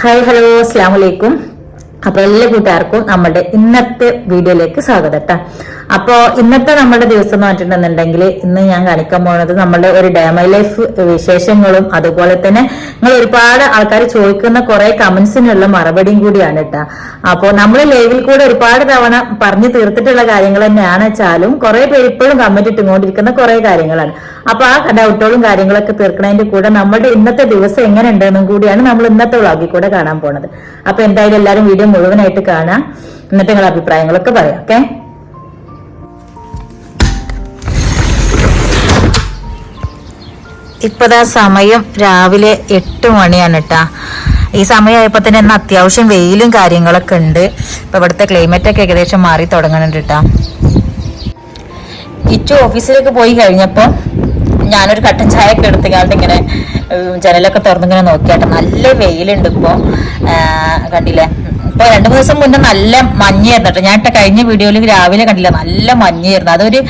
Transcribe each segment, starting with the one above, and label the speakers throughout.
Speaker 1: Hi hello അസ്സാം വലൈക്കും അപ്പൊ എല്ലാ കൂട്ടുകാർക്കും നമ്മുടെ ഇന്നത്തെ വീഡിയോയിലേക്ക് സ്വാഗതം ട്ടാ. അപ്പോ ഇന്നത്തെ നമ്മുടെ ദിവസം എന്ന് പറഞ്ഞിട്ടുണ്ടെന്നുണ്ടെങ്കിൽ ഇന്ന് ഞാൻ കാണിക്കാൻ പോകുന്നത് നമ്മുടെ ഒരു ഡാമൈ ലൈഫ് വിശേഷങ്ങളും അതുപോലെ തന്നെ നിങ്ങൾ ഒരുപാട് ആൾക്കാർ ചോദിക്കുന്ന കുറെ കമന്റ്സിനുള്ള മറുപടിയും കൂടിയാണ് കേട്ടോ. അപ്പോ നമ്മൾ ലൈവിൽ കൂടെ ഒരുപാട് തവണ പറഞ്ഞു തീർത്തിട്ടുള്ള കാര്യങ്ങൾ തന്നെയാണ് വെച്ചാലും കുറെ പേര് ഇപ്പോഴും കമന്റ് ഇട്ടുകൊണ്ടിരിക്കുന്ന കുറെ കാര്യങ്ങളാണ്. അപ്പൊ ആ ഡൗട്ടുകളും കാര്യങ്ങളൊക്കെ തീർക്കുന്നതിന്റെ കൂടെ നമ്മുടെ ഇന്നത്തെ ദിവസം എങ്ങനെ ഉണ്ടെന്നും കൂടിയാണ് നമ്മൾ ഇന്നത്തെ വ്ളോഗിൽ കൂടെ കാണാൻ പോണത് അപ്പൊ എന്തായാലും എല്ലാവരും വീഡിയോ മുഴുവനായിട്ട് കാണാം എന്നിട്ട് നിങ്ങളുടെ അഭിപ്രായങ്ങളൊക്കെ പറയാം ഓക്കെ? ഇപ്പതാ സമയം രാവിലെ എട്ട് മണിയാണ് കേട്ടാ ഈ സമയമായപ്പോൾ തന്നെ ഇന്ന് അത്യാവശ്യം വെയിലും കാര്യങ്ങളൊക്കെ ഉണ്ട്. ഇപ്പം ഇവിടുത്തെ ക്ലൈമറ്റൊക്കെ ഏകദേശം മാറി തുടങ്ങുന്നുണ്ട് കേട്ടാ കിച്ചു ഓഫീസിലേക്ക് പോയി കഴിഞ്ഞപ്പോൾ ഞാനൊരു കട്ടൻ ചായ ഒക്കെ എടുത്തുകൊണ്ട് ഇങ്ങനെ ജനലൊക്കെ തുറന്നിങ്ങനെ നോക്കിയാട്ടെ. നല്ല വെയിലുണ്ട് ഇപ്പോൾ കണ്ടില്ലേ? ഇപ്പോൾ രണ്ട് മൂന്ന് ദിവസം മുന്നേ നല്ല മഞ്ഞായിരുന്നു കേട്ടോ ഞാൻ ഇട്ട കഴിഞ്ഞ വീഡിയോയിൽ രാവിലെ കണ്ടില്ല നല്ല മഞ്ഞായിരുന്നു. അതൊരു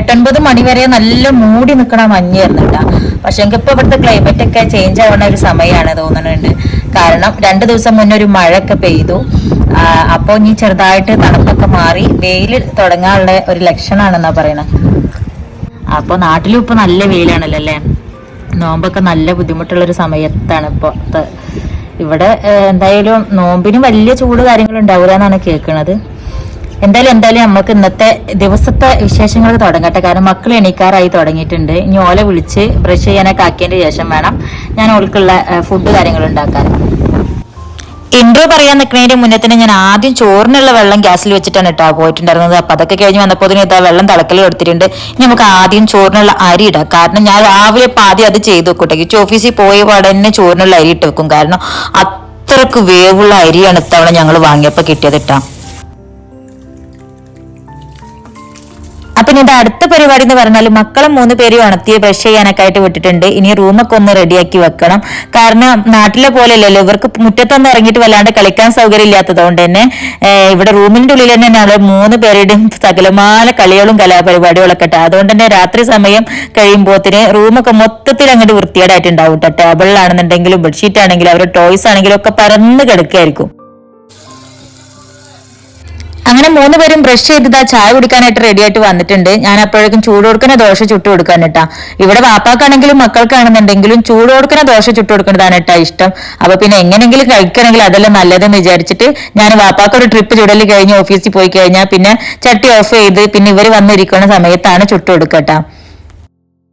Speaker 1: എട്ടൊൻപത് മണി വരെ നല്ല മൂടി നിൽക്കണ മഞ്ഞായിരുന്നു കേട്ടോ പക്ഷെ എനിക്ക് ഇപ്പൊ ഇവിടുത്തെ ക്ലൈമറ്റ് ഒക്കെ ചേഞ്ച് ആവുന്ന ഒരു സമയമാണ് തോന്നുന്നുണ്ട് കാരണം രണ്ടു ദിവസം മുന്നേ ഒരു മഴയൊക്കെ പെയ്തു. അപ്പൊ ഇനി ചെറുതായിട്ട് തണുപ്പൊക്കെ മാറി വെയിൽ തുടങ്ങാനുള്ള ഒരു ലക്ഷണമാണെന്നാ പറയണത് അപ്പൊ നാട്ടിലും ഇപ്പൊ നല്ല വെയിലാണല്ലോ അല്ലേ? നോമ്പൊക്കെ നല്ല ബുദ്ധിമുട്ടുള്ള ഒരു സമയത്താണ് ഇപ്പൊ ഇവിടെ എന്തായാലും നോമ്പിന് വലിയ ചൂട് കാര്യങ്ങൾ ഉണ്ടാവില്ല എന്നാണ് കേൾക്കുന്നത് എന്തായാലും എന്തായാലും നമുക്ക് ഇന്നത്തെ ദിവസത്തെ വിശേഷങ്ങൾ തുടങ്ങട്ടെ. കാരണം മക്കൾ എണീക്കാറായി തുടങ്ങിയിട്ടുണ്ട്. ഇനി ഓല വിളിച്ച് ബ്രഷ് ചെയ്യാനൊക്കെ ആക്കിയതിന്റെ ശേഷം വേണം ഞാൻ ഓൾക്കുള്ള ഫുഡ് കാര്യങ്ങൾ ഉണ്ടാക്കാൻ. ഇൻട്രോ പറയാൻ നിൽക്കുന്നതിന്റെ മുന്നേ തന്നെ ഞാൻ ആദ്യം ചോറിനുള്ള വെള്ളം ഗ്യാസിൽ വെച്ചിട്ടാണ് കേട്ടോ പോയിട്ടുണ്ടായിരുന്നത്. അപ്പൊ അതൊക്കെ കഴിഞ്ഞ് വന്നപ്പോൾ ഇതാ വെള്ളം തിളക്കൽ എടുത്തിട്ടുണ്ട് ഇനി നമുക്ക് ആദ്യം ചോറിനുള്ള അരി ഇടാം. കാരണം ഞാൻ രാവിലെ പാതി ആദ്യം അത് ചെയ്ത് വെക്കട്ടെ കിച്ചു ഓഫീസിൽ പോയ പാടെ തന്നെ ചോറിനുള്ള അരി ഇട്ട് വെക്കും. കാരണം അത്രയ്ക്ക് വേവുള്ള അരിയാണ് ഇത്തവണ ഞങ്ങൾ വാങ്ങിയപ്പോൾ കിട്ടിയത് ഇട്ടാ ഇനി ഇത് അടുത്ത പരിപാടി എന്ന് പറഞ്ഞാൽ മക്കളെ മൂന്ന് പേരും ഉണർത്തി ബ്രഷ് ചെയ്യാനൊക്കെ ആയിട്ട് വിട്ടിട്ടുണ്ട്. ഇനി റൂമൊക്കെ ഒന്ന് റെഡിയാക്കി വെക്കണം. കാരണം നാട്ടിലെ പോലെയല്ലല്ലോ ഇവർക്ക് മുറ്റത്തൊന്നും ഇറങ്ങിയിട്ട് വല്ലാണ്ട് കളിക്കാൻ സൗകര്യം ഇല്ലാത്തതുകൊണ്ട് തന്നെ ഇവിടെ റൂമിന്റെ ഉള്ളിൽ തന്നെ അവിടെ മൂന്ന് പേരുടെയും സകലമാന കളികളും കലാപരിപാടികളൊക്കെ ഇട്ടാ അതുകൊണ്ട് തന്നെ രാത്രി സമയം കഴിയുമ്പോത്തിന് റൂമൊക്കെ മൊത്തത്തിൽ അങ്ങോട്ട് വൃത്തികേടായിട്ടുണ്ടാവും കേട്ടോ ടേബിളിലാണെന്നുണ്ടെങ്കിലും ബെഡ്ഷീറ്റ് ആണെങ്കിലും അവരുടെ ടോയ്സ് ആണെങ്കിലും ഒക്കെ പരന്ന് കിടക്കുകയായിരിക്കും അങ്ങനെ മൂന്ന് പേരും ബ്രഷ് ചെയ്തിട്ട് ചായ കുടിക്കാനായിട്ട് റെഡി ആയിട്ട് വന്നിട്ടുണ്ട്. ഞാൻ അപ്പോഴേക്കും ചൂട് കൊടുക്കുന്ന ദോശ ചുട്ടു കൊടുക്കാൻ കേട്ടാ ഇവിടെ വാപ്പാക്കാണെങ്കിലും മക്കൾക്കാണെന്നുണ്ടെങ്കിലും ചൂട് കൊടുക്കുന്ന ദോശ ചുട്ടു കൊടുക്കുന്നതാണ് കേട്ടാ ഇഷ്ടം. അപ്പൊ പിന്നെ എങ്ങനെയെങ്കിലും കഴിക്കണമെങ്കിൽ അതെല്ലാം നല്ലതെന്ന് വിചാരിച്ചിട്ട് ഞാൻ വാപ്പാക്ക് ഒരു ട്രിപ്പ് ചുടൽ കഴിഞ്ഞ് ഓഫീസിൽ പോയി കഴിഞ്ഞാൽ പിന്നെ ചട്ടി ഓഫ് ചെയ്ത് പിന്നെ ഇവർ വന്നിരിക്കുന്ന സമയത്താണ് ചുട്ടു കൊടുക്കട്ടാ.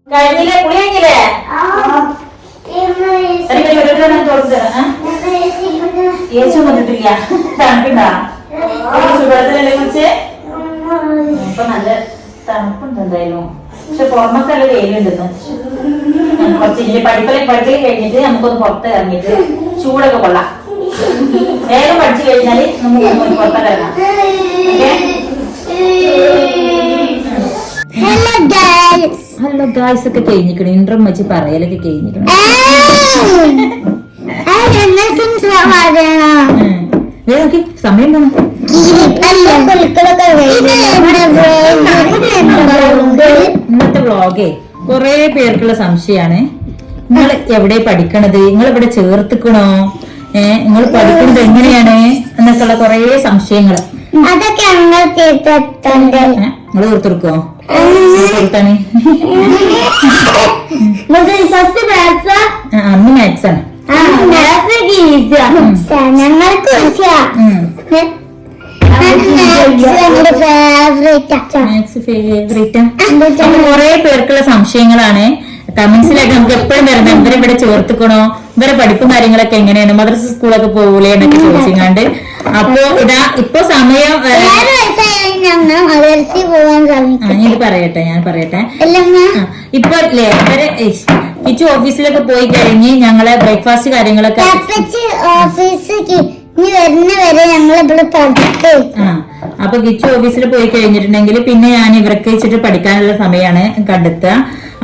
Speaker 1: കഴിഞ്ഞില്ലേ? കുളി കഴിഞ്ഞില്ലേ? യേശു വന്നിട്ടില്ല. തണുക്കുണ്ടാ ചുടുവെള്ളത്തിലല്ലേ കുളിച്ചേ? ഇപ്പൊ നല്ല തണുപ്പുണ്ട് എന്തായാലും. പക്ഷെ പുറമൊക്കെ നല്ല വെയിലുണ്ടെന്ന്. കുറച്ച് ഇനി പഠിപ്പല പഠിക്കൽ കഴിഞ്ഞിട്ട് നമുക്കൊന്ന് പുറത്ത് ഇറങ്ങിയിട്ട് ചൂടൊക്കെ കൊള്ളാം. വേഗം പഠിച്ചു കഴിഞ്ഞാൽ നമുക്ക് പുറത്തൊക്കെ ഇറങ്ങാം. ഹലോ ഗായ്സ് ഒക്കെ കഴിഞ്ഞിക്കണം ഇൻട്രം വെച്ച് പറയലൊക്കെ കഴിഞ്ഞിക്കണം. വേഗം സമയം എന്താണ് ഇന്നത്തെ വ്ളോഗേ കൊറേ പേർക്കുള്ള സംശയമാണ് നിങ്ങൾ എവിടെ പഠിക്കണത്? നിങ്ങൾ ഇവിടെ ചേർത്തിക്കണോ? ഏഹ് നിങ്ങൾ പഠിക്കുന്നത് എങ്ങനെയാണ്? എന്നൊക്കെയുള്ള കൊറേ സംശയങ്ങൾ
Speaker 2: അതൊക്കെ
Speaker 1: നിങ്ങൾ തീർത്തെടുക്കോ? തീർത്താണ്? അന്ന് മാത്സ് ആണ്.
Speaker 2: ഞങ്ങൾക്ക്
Speaker 1: കുറെ പേർക്കുള്ള സംശയങ്ങളാണ്. കമന്റ്സിലൊക്കെ നമുക്ക് എപ്പോഴും വരുന്നത് ഇവരെ ഇവിടെ ചേർത്തുക്കണോ? ഇവരെ പഠിപ്പും കാര്യങ്ങളൊക്കെ എങ്ങനെയാണ്? മദ്രസ സ്കൂളൊക്കെ പോകൂലേ എന്നൊക്കെ ചോദിച്ചിങ്ങാണ്ട്. അപ്പോ ഇതാ ഇപ്പൊ സമയം ഞാൻ പറയട്ടെ ഞാൻ പറയട്ടെ. ഇപ്പൊ ഇവരെ കിച്ചു ഓഫീസിലൊക്കെ പോയി കഴിഞ്ഞ് ഞങ്ങളെ ബ്രേക്ക്ഫാസ്റ്റ് കാര്യങ്ങളൊക്കെ
Speaker 2: ഇനി വരുന്ന വരെ ഞങ്ങൾ ഇവിടെ പഠിക്കും
Speaker 1: ആ അപ്പൊ കിച്ചു ഓഫീസിൽ പോയി കഴിഞ്ഞിട്ടുണ്ടെങ്കിൽ പിന്നെ ഞാൻ ഇവർക്ക് വെച്ചിട്ട് പഠിക്കാനുള്ള സമയമാണ് കണ്ടെത്തുക.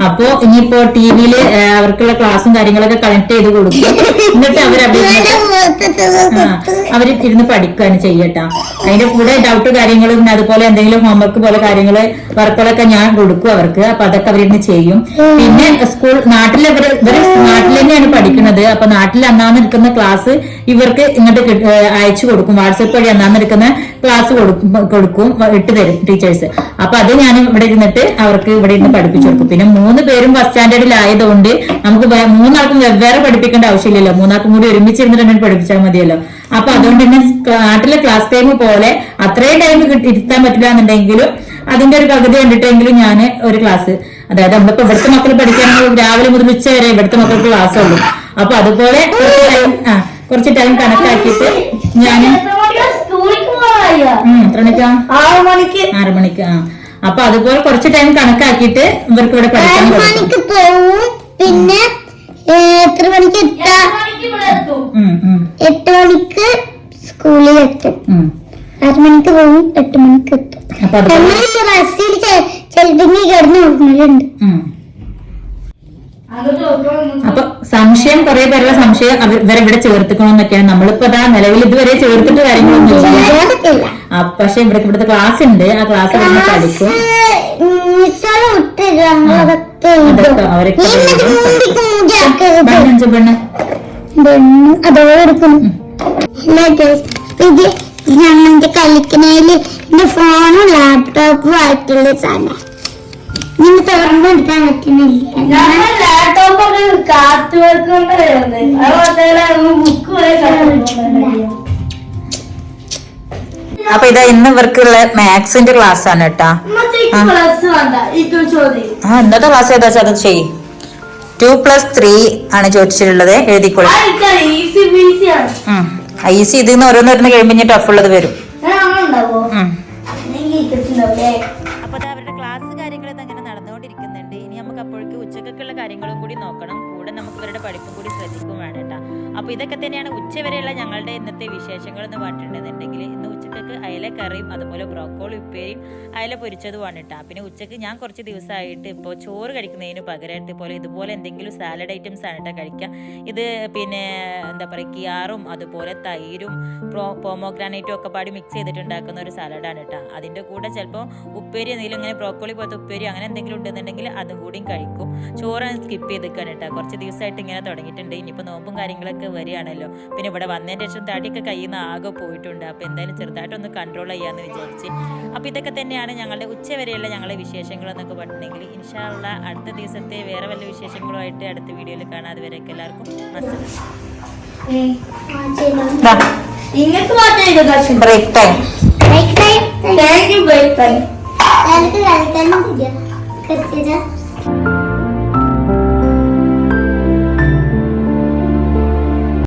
Speaker 1: അപ്പോ ഇനിയിപ്പോ ടി വിയിൽ അവർക്കുള്ള ക്ലാസ്സും കാര്യങ്ങളൊക്കെ കണക്ട് ചെയ്ത് കൊടുക്കും എന്നിട്ട് അവർ അവർ അവർ ഇരുന്ന് പഠിക്കുകയാണ് ചെയ്യട്ടാ. അതിന്റെ കൂടെ ഡൗട്ട് കാര്യങ്ങളും പിന്നെ അതുപോലെ എന്തെങ്കിലും ഹോംവർക്ക് പോലെ കാര്യങ്ങൾ വർക്കുകളൊക്കെ ഞാൻ കൊടുക്കും അവർക്ക്. അപ്പൊ അതൊക്കെ അവരിന്ന് ചെയ്യും. പിന്നെ സ്കൂൾ നാട്ടിൽ ഇവർ ഇവർ നാട്ടിൽ തന്നെയാണ് അപ്പൊ നാട്ടിൽ അന്നാന്നിരിക്കുന്ന ക്ലാസ് ഇവർക്ക് ഇങ്ങോട്ട് അയച്ചു കൊടുക്കും. വാട്സപ്പ് വഴി അന്നാന്നിരിക്കുന്ന ക്ലാസ് കൊടുക്കും കൊടുക്കും ഇട്ട് തരും ടീച്ചേഴ്സ് അപ്പൊ അത് ഞാൻ ഇവിടെ ഇരുന്നിട്ട് അവർക്ക് ഇവിടെ ഇരുന്ന് പഠിപ്പിച്ചു കൊടുക്കും. പിന്നെ മൂന്ന് പേരും ഫസ്റ്റ് സ്റ്റാൻഡേർഡിൽ ആയതുകൊണ്ട് നമുക്ക് മൂന്നാൾക്കും വെവ്വേറെ പഠിപ്പിക്കേണ്ട ആവശ്യമില്ലല്ലോ. മൂന്നാൾക്കും കൂടി ഒരുമിച്ച് ഇരുന്നിട്ടുണ്ടെങ്കിൽ പഠിപ്പിച്ചാൽ മതിയല്ലോ. അപ്പൊ അതുകൊണ്ട് തന്നെ നാട്ടിലെ ക്ലാസ് ടൈം പോലെ അത്രയും ടൈം ഇരുത്താൻ പറ്റില്ല എന്നുണ്ടെങ്കിലും അതിന്റെ ഒരു പകുതി കണ്ടിട്ടെങ്കിലും ഞാൻ ഒരു ക്ലാസ് അതായത് നമ്മളിപ്പോ ഇവിടുത്തെ മക്കൾ പഠിക്കുകയാണെങ്കിൽ രാവിലെ മുതൽ ഉച്ച വരെ ഇവിടുത്തെ മക്കൾക്ക് ക്ലാസ് ഉള്ളൂ. അപ്പൊ അതുപോലെ കുറച്ച് ടൈം ആ കുറച്ച് ടൈം കണക്കാക്കിയിട്ട് ഞാൻ എത്ര മണിക്കാ
Speaker 2: ആറ് മണിക്ക്.
Speaker 1: ആറു മണിക്ക് ആ. അപ്പൊ അതുപോലെ കുറച്ച് ടൈം കണക്കാക്കിയിട്ട് ഇവർക്ക് ഇവിടെ പഠിക്കാൻ
Speaker 2: മണിക്ക് പോവും. പിന്നെ എത്ര മണിക്ക് എട്ട് മണിക്ക് സ്കൂളിൽ എത്തും. ആറ് മണിക്ക് പോവും എട്ട് മണിക്ക് എത്തും. ബസ്സിൽ ചിലപ്പോൾ കിടന്ന് ഉറങ്ങലുണ്ട്.
Speaker 1: ഉം. അപ്പൊ സംശയം കുറെ പേരുടെ സംശയം ഇവരെ ഇവിടെ ചേർത്തിക്കണമെന്നൊക്കെയാണ് നമ്മളിപ്പോ അതാ നിലവിൽ ഇതുവരെ ചേർത്തിട്ട് കാര്യങ്ങളൊന്നും. ആ, പക്ഷെ ഇവിടെ ഇവിടുത്തെ ക്ലാസ് ഉണ്ട്. ആ ക്ലാസ് നമ്മൾ പഠിക്കും. അവരൊക്കെ പെണ്ണ്
Speaker 2: ഇത് ഞങ്ങളുടെ എന്റെ ഫോണും ലാപ്ടോപ്പും ആയിട്ടുള്ള സാധനം. നിങ്ങൾ തുറന്നെടുക്കാൻ പറ്റുന്നില്ല.
Speaker 3: കാത്തു
Speaker 1: അപ്പൊ ഇതാ ഇന്ന് ഇവർക്കുള്ള മാത്സിന്റെ ക്ലാസ് ആണ് കേട്ടാ. ആ. ഇന്നത്തെ ക്ലാസ് ഏതാ അത് ചെയ്യും. ടു പ്ലസ് ത്രീ ആണ് ചോദിച്ചിട്ടുള്ളത് എഴുതിക്കോളൂ.
Speaker 3: ഈസി
Speaker 1: ഇതിൽ നിന്ന് ഓരോന്നോരോന്ന് കഴിയുമ്പോൾ ടഫ് ഉള്ളത് വരും. അപ്പോൾ ഇതൊക്കെ തന്നെയാണ് ഉച്ചവരെയുള്ള ഞങ്ങളുടെ ഇന്നത്തെ വിശേഷങ്ങൾ എന്ന് പറഞ്ഞിട്ടുണ്ടെന്നുണ്ടെങ്കിൽ ഇന്ന് ഉച്ചക്കൊക്കെ അയല കറിയും അതുപോലെ ബ്രോക്കോളി ഉപ്പേരിയും അയല പൊരിച്ചതുമാണ് കേട്ടോ. പിന്നെ ഉച്ചയ്ക്ക് ഞാൻ കുറച്ച് ദിവസമായിട്ട് ഇപ്പോൾ ചോറ് കഴിക്കുന്നതിന് പകരമായിട്ട് പോലെ ഇതുപോലെ എന്തെങ്കിലും സാലഡ് ഐറ്റംസ് ആണ് കേട്ടോ കഴിക്കുക ഇത് പിന്നെ എന്താ പറയുക കിയാറും അതുപോലെ തൈരും പ്രോ പോമോഗ്രാനൈറ്റും ഒക്കെ പാടി മിക്സ് ചെയ്തിട്ടുണ്ടാക്കുന്ന ഒരു സാലഡാണ് കേട്ടോ. അതിന്റെ കൂടെ ചിലപ്പോൾ ഉപ്പേരി എന്തെങ്കിലും ഇങ്ങനെ ബ്രോക്കോളി പോലത്തെ ഉപ്പേരി അങ്ങനെ എന്തെങ്കിലും ഉണ്ടെന്നുണ്ടെങ്കിൽ അതും കൂടിയും കഴിക്കും. ചോറ് സ്കിപ്പ് ചെയ്തിക്കാണ് കേട്ടോ. കുറച്ച് ദിവസമായിട്ട് ഇങ്ങനെ തുടങ്ങിയിട്ടുണ്ട്. ഇനിയിപ്പോൾ നോമ്പും കാര്യങ്ങളൊക്കെ വരികയാണല്ലോ. പിന്നെ ഇവിടെ വന്നതിന് ശേഷം തടിയൊക്കെ കയ്യിൽ നിന്ന് ആകെ പോയിട്ടുണ്ട്. അപ്പോൾ എന്തായാലും ചെറുതായിട്ടൊന്ന് കൺട്രോൾ ചെയ്യാമെന്ന് വിചാരിച്ച്. അപ്പോൾ ഇതൊക്കെ തന്നെയാണ് ഞങ്ങളുടെ ഉച്ചവരെയുള്ള ഞങ്ങളുടെ വിശേഷങ്ങൾ എന്നൊക്കെ പറഞ്ഞിട്ടുണ്ടെങ്കിൽ ഇൻഷാള്ള അടുത്ത ദിവസത്തെ വേറെ വല്ല വിശേഷങ്ങളുമായിട്ട് അടുത്ത വീഡിയോയിൽ കാണാതെ വരെയൊക്കെ എല്ലാവർക്കും Thank
Speaker 3: you. മാറ്റം
Speaker 1: break time
Speaker 3: thank you bye bye
Speaker 2: എനിക്ക് പറ്റില്ല